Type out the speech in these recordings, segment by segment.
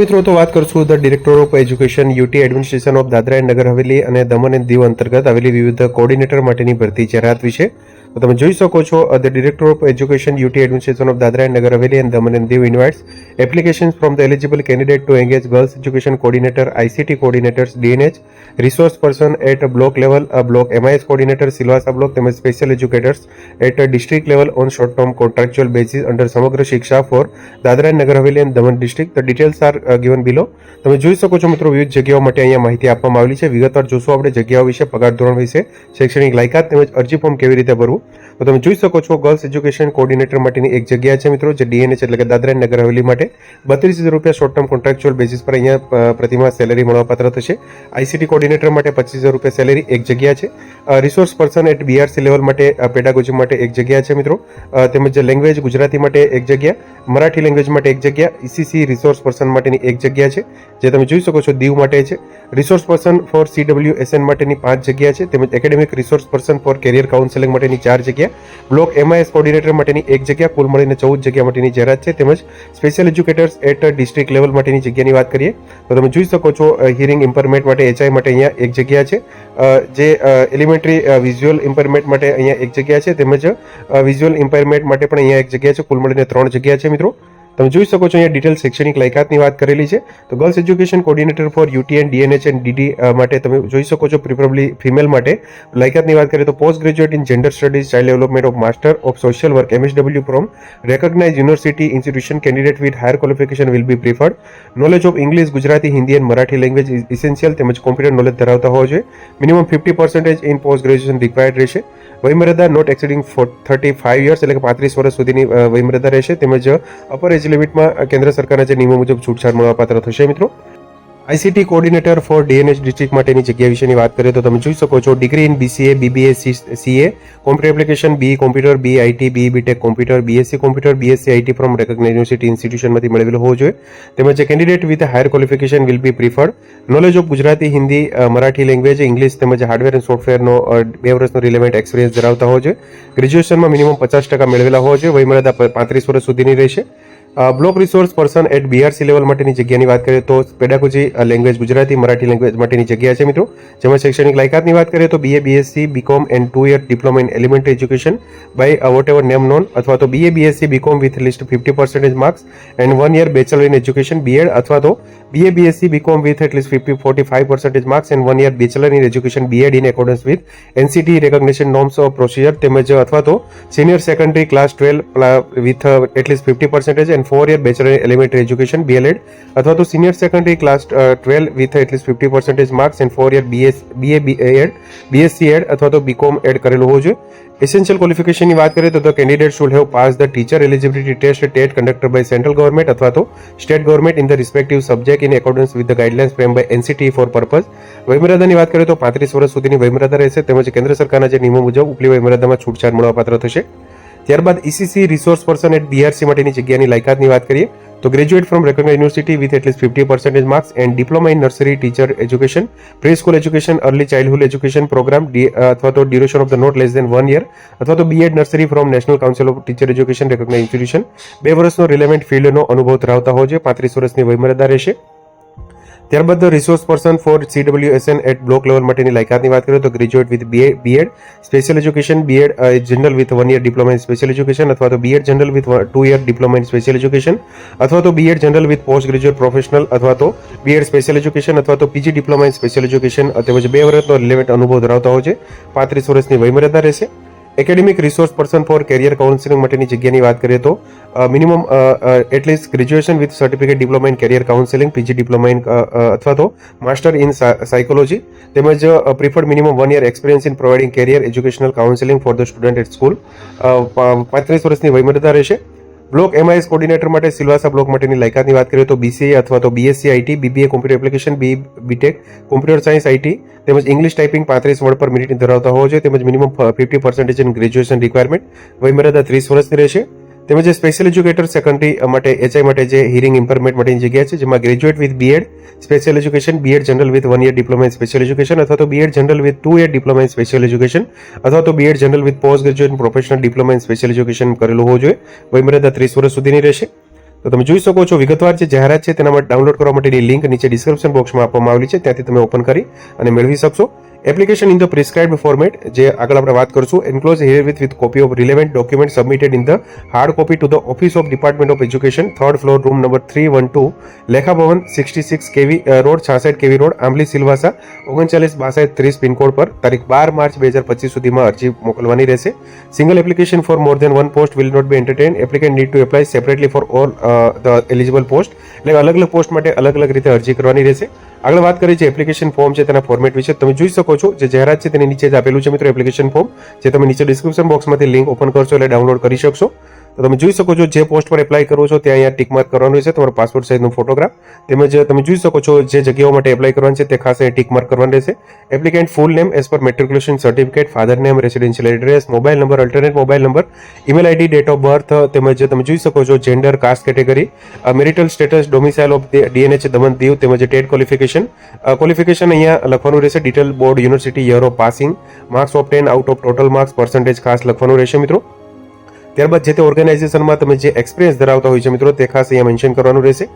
મિત્રો, તો વાત કરશું the director of education, UT administration of Dadra and Nagar Haveli અને દમણ એન્ડ દીવ અંતર્ગત આવેલી વિવિધ કોર્ડિનેટર માટેની ભરતી જાહેરાત વિશે. તો તમે જોઈ શકો છો the director of education UT administration of Dadra and Nagar Haveli and Daman and Diu invites applications from the eligible candidate to engage girls education coordinator ICT coordinators DNH resource person at block level block MIS coordinator Silvassa block તેમજ special educators at district level on short term contractual basis under Samagra Shiksha for Dadra and Nagar Haveli and Daman district details are given below તમે જોઈ શકો છો મિત્રો વિવિધ જગ્યાઓ માટે અહીંયા માહિતી આપવામાં આવેલી છે. વિગતવાર જોશું આપણે જગ્યાઓ વિશે, પગાર ધોરણ વિશે, શૈક્ષણિક લાયકાત તેમજ અરજી ફોર્મ કેવી રીતે ભરવું. તો તમે જોઈ શકો છો ગર્લ્સ એજ્યુકેશન કોર્ડિનેટર માટેની એક જગ્યા છે મિત્રો, જે ડીએનએચ એટલે કે દાદરા નગર હવેલી માટે. બત્રીસ હજાર રૂપિયા શોર્ટ ટર્મ કોન્ટ્રાક્ચ્યુઅલ બેસિસ પર અહીંયા પ્રતિમા સેલેરી સેલેરી મળવાપાત્ર થશે. આઈસીટી કોર્ડિનેટર માટે પચીસ હજાર રૂપિયા સેલેરી એક જગ્યા છે. Resource person at BRC level માટે પેડાગોજી માટે એક જગ્યા છે મિત્રો. તેમજ લેંગ્વેજ ગુજરાતી માટે એક જગ્યા, મરાઠી લેંગ્વેજ માટે એક જગ્યા ઈસીસી રિસોર્સ પર્સન માટેની એક જગ્યા છે, જે તમે જોઈ શકો છો દીવ માટે છે. રિસોર્સ પર્સન ફોર સીડબ્લ્યુએસએન માટેની પાંચ જગ્યા છે. તેમજ academic resource person for career counselling માટેની ચાર જગ્યા. બ્લોક એમઆઈએસ કોર્ડિનેટર માટેની એક જગ્યા, કુલ મળીને ચૌદ જગ્યા માટેની જાહેરાત છે. તેમજ special educators at district level માટેની જગ્યાની વાત કરીએ, તો તમે જોઈ શકો છો હિયરિંગ ઇમ્પરમેન્ટ માટે એચઆઈ માટે અહીંયા એક જગ્યા છે. જે એલિમેન્ટરી વિઝ્યુઅલ ઇમ્પરમેન્ટ માટે અહીંયા એક જગ્યા છે. તેમજ વિઝ્યુઅલ ઇમ્પરમેન્ટ માટે પણ અહીંયા એક જગ્યા છે. કુલ મળીને ત્રણ જગ્યા છે મિત્રો. તમે જોઈ શકો છો અહીંયા ડિટેલ શૈક્ષણિક લાયકાતની વાત કરેલી છે. તો girls education coordinator for UTN DNH and DD માટે તમે જોઈ શકો છો પ્રિફરેબલી ફિમેલ માટે. લાયકાતની વાત કરીએ તો post graduate in gender studies child development of master of social work MSW from recognise university institution candidate with higher qualification will be preferred knowledge of English Gujarati Hindi and Marathi language essential તેમજ computer knowledge ધરાવતા હોવા જોઈએ. Minimum fifty percentage in post graduation required રહેશે. વયમર્યાદા not exceeding thirty five years એટલે કે પાંત્રીસ વર્ષ સુધીની વયમર્યાદા રહેશે. તેમજ અપર એજ લિમિટમાં કેન્દ્ર સરકારના જે નિયમો મુજબ છૂટછાટ મળવાપાત્ર થશે મિત્રો. ICT coordinator for DNH district માટેની જગ્યા વિશેની વાત કરીએ તો તમે જોઈ શકો છો degree in BCA, BBA CA, computer application B computer B IT B BTech computer, BSc computer, BSc IT from recognise university ઇન્સ્ટિટ્યુશનમાંથી મળેલો હોવો જોઈએ. તેમજ candidate with higher qualification will be preferred knowledge of Gujarati, Hindi Marathi language English તેમજ hardware and સોફ્ટવેરનો બે વર્ષનો relevant experience ધરાવતા હોવો જોઈએ. ગ્રેજ્યુએશનમાં મિનિમમ પચાસ ટકા મેળવેલા હોવો જોઈએ. વયમર્યાદા પાંત્રીસ વર્ષ સુધીની રહેશે. Block resource person at BRC level માટેની જગ્યાની વાત કરીએ તો pedagogy language Gujarati, Marathi language માટેની જગ્યા છે મિત્રો. જેમાં શૈક્ષણિક લાયકાતની વાત કરીએ તો BA BSc BCom and two year diploma in elementary education by whatever name known અથવા તો BA BSc BCom with least fifty percentage marks and one year bachelor in education BEd અથવા તો BA BSc BCom with at least fifty forty five percentage marks and one year bachelor in education BEd in accordance with NCT recognition norms of procedure તેમજ અથવા તો senior secondary class twelve with at least fifty percentage and four year bachelor in elementary education BElEd અથવા તો senior secondary class twelve with at least fifty percentage marks and four year BS BA B Ed BSc Ed અથવા તો BCom add કરેલું હોવું જોઈએ essential ક્વોલિફિકેશનની વાત કરીએ તો the candidate should have pass the teacher eligibility test TET conductor by central government અથવા તો state government in the respective subject in accordance with the guidelines frame by NCT for purpose વયમર્યાદાની વાત કરીએ તો પાંત્રીસ વર્ષ સુધીની વયમર્યાદા રહેશે, તેમજ કેન્દ્ર સરકારના જે નિયમો મુજબ ઉપલી વયમર્યાદામાં છૂટછાટ મળવાપાત્ર થશે। ત્યારબાદ ECC resource person at BRC માટેની જગ્યાની લાયકાતની વાત કરીએ, તો graduate from recognise university with at least fifty percentage marks and diploma in nursery teacher education pre school education early childhood education programme અથવા તો duration of the not less than one year અથવા તો BEd nursery from national council of teacher education recognise institution બે વર્ષનો relevant ફિલ્ડનો અનુભવ ધરાવતા હોવો જોઈએ પાંત્રીસ વર્ષની વયમર્યાદા રહેશે. ત્યારબાદ resource person for CWSN at block level માટેની લાયકાતની વાત કરીએ તો graduate with BEd special education BEd general with one year diploma in special education અથવા તો BEd general with two year diploma in special education અથવા તો BEd general with post graduate professional અથવા તો બીએડ સ્પેશિયલ એજ્યુકેશન અથવા તો PG diploma in special education તેમજ બે વર્ષનો રિલેવન્ટ અનુભવ ધરાવતા હોય છે. પાંત્રીસ વર્ષની વયમર્યાદા રહેશે. Academic resource person for career counselling માટેની જગ્યાની વાત કરીએ તો minimum at least graduation with certificate diploma in career counselling PG diploma in અથવા તો માસ્ટર ઇન સાયકોલોજી તેમજ preferred minimum one year experience in providing career educational counselling for the student at school પાંત્રીસ વર્ષની વયમર્યાદા રહેશે. Block MIS coordinator માટે Silvassa block માટેની લાયકાતની વાત કરીએ તો બીસીએ અથવા તો BSc IT BBA computer application, B BTech, computer science IT તેમજ ઇંગ્લિશ ટાઈપિંગ પાંત્રીસ વર્ડ પર મિનિટની ધરાવતા હોવો જોઈએ તેમજ minimum fifty percentage in graduation requirement વયમર્યાદા ત્રીસ વર્ષની રહેશે. તેમજ સ્પેશિયલ એજ્યુકેટર સેકન્ડરી માટે એચઆઈ માટે જે હિયરિંગ ઇમ્પરમેન્ટ માટેની જગ્યા છે, જેમાં graduate with BEd special education BEd general with one year diploma in special education અથવા તો BEd general with two year diploma in special education અથવા તો BEd general with post graduate professional diploma in special education કરેલું હોવું જોઈએ. વયમર્યાદા ત્રીસ વર્ષ સુધીની રહેશે. તો તમે જોઈ શકો છો, વિગતવાર જે જાહેરાત છે તેના માટે ડાઉનલોડ કરવા માટેની લિંક નીચે ડિસ્ક્રિપ્શન બોક્સમાં આપવામાં આવેલી છે. ત્યાંથી તમે ઓપન કરી અને મેળવી શકશો. Application in the prescribed format જે આગળ આપણે વાત કરશું enclose here with with copy of relevant document submitted in the hard copy to the office of department of education third floor room number three one two Lekha Bhavan sixty six KV road છાસઠ KV road આંબલી સિલવાસા ઓગણચાલીસ બાસઠ ત્રીસ pin code પર તારીખ બાર March બે હજાર પચીસ સુધીમાં અરજી મોકલવાની રહેશે. Single application for more than one post will not be entertain applicant need to apply separately for all the eligible post એટલે અલગ અલગ પોસ્ટ માટે અલગ અલગ રીતે અરજી કરવાની રહેશે. આગળ વાત કરીએ છીએ એપ્લિકેશન ફોર્મ છે તેના ફોર્મેટ વિશે. તમે જોઈ શકો છો જે જાહેરાત છે તેની નીચે જ આપેલું છે મિત્રો એપ્લિકેશન ફોર્મ જે તમે નીચે ડિસ્ક્રિપ્શન બોક્સમાંથી લિંક ઓપન કરશો એટલે ડાઉનલોડ કરી શકશો. તો તમે જોઈ શકો છો, જે પોસ્ટ પર એપ્લાય કરો છો, ત્યાં અહીંયા ટીક માર્ક કરવાનું રહેશે, તમારો પાસપોર્ટ સાઇઝનો ફોટોગ્રાફ તેમજ તમે જોઈ શકો છો, જે જગ્યાઓ માટે એપ્લાય કરવાનું છે, તે ખાસ અહીંયા ટીક માર્ક કરવાનું રહેશે. Applicant full name as per matriculation certificate father name residential address mobile number alternate mobile number email ID date of birth તેમજ તમે જોઈ શકો છો gender caste category marital status domicile of DNH Daman Diu, તેમજ TET qualification qualification અહીંયા લખવાનું રહેશે detail board university year of passing marks of ten out of total marks percentage ખાસ લખવાનું રહેશે મિત્રો. ત્યારબાદ જે તે ઓર્ગેનાઇઝેશનમાં તમે જે એક્સપિરિયન્સ ધરાવતા હોય છે મિત્રો, તે ખાસ અહીંયા મેન્શન કરવાનું રહેશે.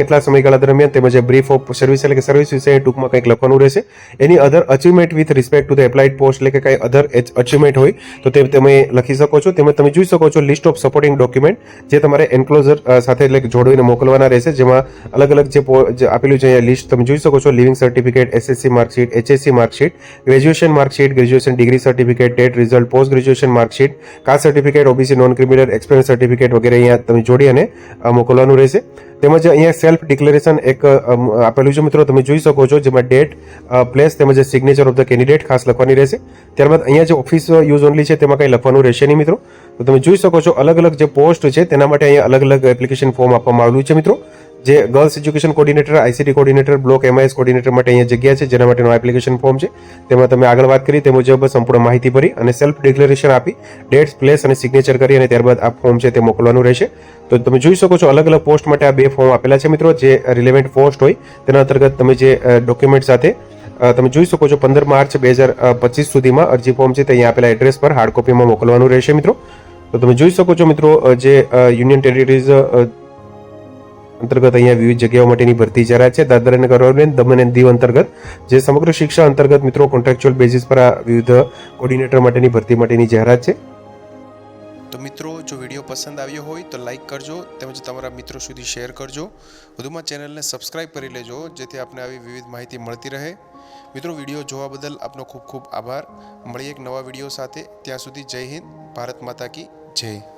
કેટલા સમયગાળા દરમિયાન તેમજ બ્રીફ ઓફ સર્વિસ એટલે કે સર્વિસ વિશે ટૂંકમાં કંઈક લખવાનું રહેશે. Any other achievement with respect to the applied post એટલે કે કંઈ અધર અચીવમેન્ટ હોય, તો તે તમે લખી શકો છો. તેમજ તમે જોઈ શકો છો લિસ્ટ ઓફ સપોર્ટિંગ ડોક્યુમેન્ટ જે તમારે એન્ક્લોઝર સાથે એટલે કે જોડવીને મોકલવાના રહેશે. જેમાં અલગ અલગ જે આપેલું છે લિસ્ટ તમે જોઈ શકો છો. Leaving certificate SSC marksheet HSC marksheet graduation marksheet graduation degree certificate TET result post graduation marksheet caste certificate OBC non criminal experience certificate વગેરે અહીંયા તમે જોડી અને મોકલવાનું રહેશે. તેમજ અહીંયા સેલ્ફ ડિક્લેરેશન એક આપેલું છે મિત્રો, તમે જોઈ શકો છો, જેમાં ડેટ પ્લેસ તેમજ સિગ્નેચર ઓફ ધ કેન્ડિડેટ ખાસ લખવાની રહેશે. ત્યારબાદ અહીંયા જે ઓફિસ યુઝ ઓનલી છે તેમાં કંઈ લખવાનું રહેશે નહીં મિત્રો. તો તમે જોઈ શકો છો અલગ અલગ જે પોસ્ટ છે તેના માટે અહીંયા અલગ અલગ એપ્લિકેશન ફોર્મ આપવામાં આવેલું છે મિત્રો. જે girls education coordinator ICT coordinator block MIS coordinator માટે અહીંયા જગ્યા છે, જેના માટેનું એપ્લિકેશન ફોર્મ છે. તેમાં તમે આગળ વાત કરી, તે મુજબ સંપૂર્ણ માહિતી ભરી અને સેલ્ફ ડિક્લેરેશન આપી ડેટ્સ પ્લેસ અને સિગ્નેચર કરી અને ત્યારબાદ આ ફોર્મ છે તે મોકલવાનું રહેશે. તો તમે જોઈ શકો છો અલગ અલગ પોસ્ટ માટે આ બે ફોર્મ આપેલા છે મિત્રો, જે રિલેવન્ટ પોસ્ટ હોય, તેના અંતર્ગત તમે જે ડોક્યુમેન્ટ સાથે તમે જોઈ શકો છો, પંદર માર્ચ બે હજાર પચીસ સુધીમાં અરજી ફોર્મ છે તે અહીંયા આપેલા એડ્રેસ પર હાર્ડ કોપીમાં મોકલવાનું રહેશે મિત્રો. તો તમે જોઈ શકો છો મિત્રો જે યુનિયન ટેરિટરીઝ અંતર્ગત અહીંયા વિવિધ જગ્યાઓ માટેની ભરતી જાહેરાત છે. દાદર અને નગર દમણ અને દીવ અંતર્ગત. જે સમગ્ર શિક્ષા અંતર્ગત મિત્રો કોન્ટ્રાક્ચ્યુઅલ બેઝિસ પર આ વિવિધ કોર્ડિનેટર માટેની ભરતી માટેની જાહેરાત છે. તો મિત્રો, જો વીડિયો પસંદ આવ્યો હોય તો લાઈક કરજો તેમજ તમારા મિત્રો સુધી શેર કરજો. વધુમાં ચેનલને સબસ્ક્રાઇબ કરી લેજો, જેથી આપને આવી વિવિધ માહિતી મળતી રહે. મિત્રો, વીડિયો જોવા બદલ આપનો ખૂબ ખૂબ આભાર. મળીએ એક નવા વીડિયો સાથે. ત્યાં સુધી જય હિન્દ, ભારત માતા કી જય.